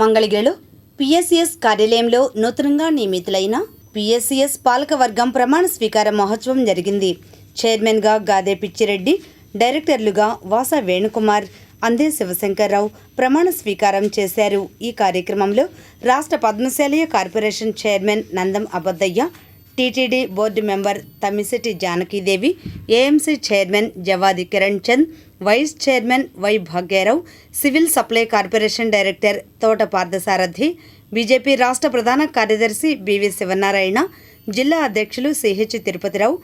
మంగళగిరిలో పిఎస్సిఎస్ కార్యాలయంలో నూతనంగా నియమితులైన పిఎస్సిఎస్ పాలకవర్గం ప్రమాణ స్వీకార మహోత్సవం జరిగింది. చైర్మన్గా గాదే పిచ్చిరెడ్డి డైరెక్టర్లుగా వాస వేణుకుమార్ అందే శివశంకర్రావు ప్రమాణ స్వీకారం చేశారు. ఈ కార్యక్రమంలో రాష్ట్ర పద్మశాలయ corporation chairman Nandam Abaddaiah TTD board member Thammisetti Janakidevi AMC chairman Jawadi Kiran Chand vice chairman Y Bhagyarao civil supply corporation director Thota Parthasarathi BJP రాష్ట్ర ప్రధాన కార్యదర్శి బివి శివనారాయణ జిల్లా అధ్యక్షులు సిహెచ్ తిరుపతిరావు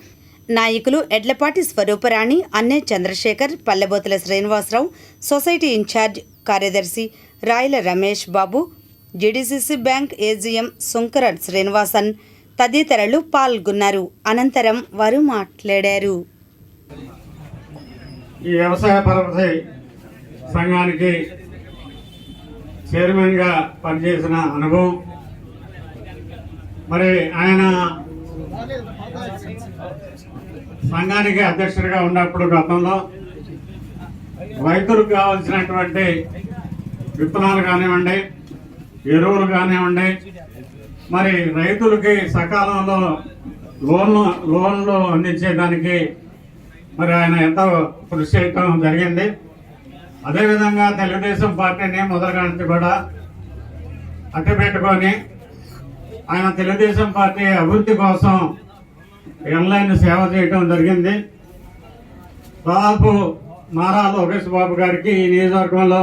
నాయకులు Edlapati Swaruparani Anne Chandrasekhar Pallebothula Srinivasarao society in charge కార్యదర్శి Rayala Ramesh Babu GDCC bank AGM Sunkara Srinivasan తదితరులు పాల్గొన్నారు. అనంతరం వారు మాట్లాడారు. ఈ వ్యవసాయ పరపతి సంఘానికి చైర్మన్గా పనిచేసిన అనుభవం. మరి ఆయన సంఘానికి అధ్యక్షుడిగా ఉన్నప్పుడు గతంలో రైతులకు కావాల్సినటువంటి విత్తనాలు కానివ్వండి ఎరువులు కానివ్వండి మరి రైతులకి సకాలంలో లోన్లు లోన్లు అందించేదానికి మరి ఆయన ఎంతో కృషి చేయటం జరిగింది. అదేవిధంగా తెలుగుదేశం పార్టీని మొదలుగా నుంచి కూడా అట్టి పెట్టుకొని ఆయన తెలుగుదేశం పార్టీ అభివృద్ధి కోసం ఎన్లైన్ సేవ చేయటం జరిగింది. దాదాపు నారా లోకేష్ బాబు గారికి ఈ నియోజకవర్గంలో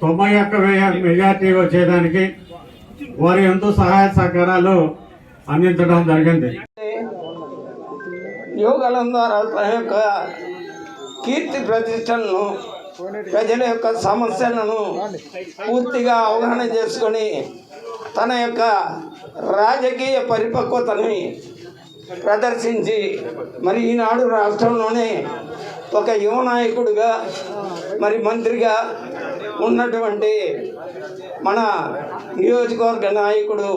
తొంభై ఒక్క మెజార్టీ వచ్చేదానికి వారి ఎంతో సహాయ సహకారాలు అందించడం జరిగింది. యోగాలం ద్వారా తన యొక్క కీర్తి ప్రతిష్టలను ప్రజల యొక్క సమస్యలను పూర్తిగా అవగాహన చేసుకొని తన యొక్క రాజకీయ పరిపక్వతని ప్రదర్శించి మరి ఈనాడు రాష్ట్రంలోనే ఒక యువ నాయకుడిగా మరి మంత్రిగా ఉన్నటువంటి మన నియోజకవర్గ నాయకుడు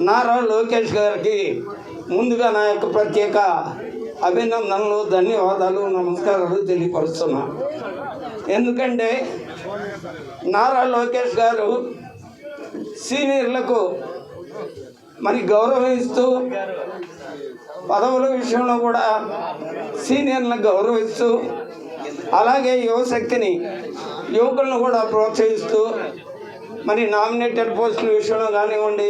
నారా లోకేష్ గారికి ముందుగా నా యొక్క ప్రత్యేక అభినందనలు ధన్యవాదాలు నమస్కారాలు తెలియపరుస్తున్నా. ఎందుకంటే నారా లోకేష్ గారు సీనియర్లకు మరి గౌరవిస్తూ పదవుల విషయంలో కూడా సీనియర్లను గౌరవిస్తూ అలాగే యువశక్తిని యువకులను కూడా ప్రోత్సహిస్తూ మరి నామినేటెడ్ పోస్టుల విషయంలో కానివ్వండి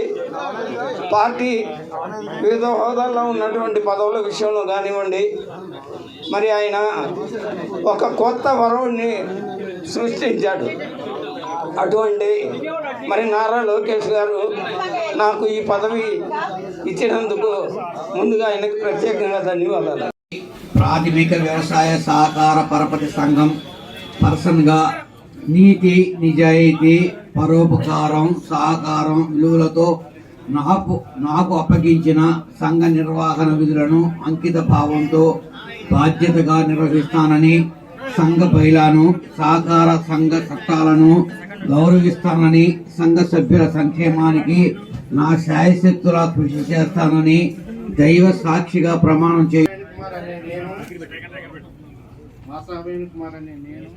పార్టీ వివిధ హోదాల్లో ఉన్నటువంటి పదవుల విషయంలో కానివ్వండి మరి ఆయన ఒక కొత్త వరవుని సృష్టించాడు. అటువంటి మరి నారా లోకేష్ గారు నాకు ఈ పదవి ఇచ్చినందుకు ముందుగా ఆయనకు ప్రత్యేకంగా ధన్యవాదాలు. ప్రాథమిక వ్యవసాయ సహకార పరపతి సంఘం పర్సన్గా నీతి నిజాయితీ పరోపకారం సహకారం విలువలతో నాకు నాకు అప్పగించిన సంఘ నిర్వహణ విధులను అంకిత భావంతో బాధ్యతగా నిర్వహిస్తానని సంఘ బైలాను సహకార సంఘ చట్టాలను గౌరవిస్తానని సంఘ సభ్యుల సంక్షేమానికి నా శాయశక్తులా కృషి చేస్తానని దైవ సాక్షిగా ప్రమాణం చే మాసా కుమార్ అనే నేను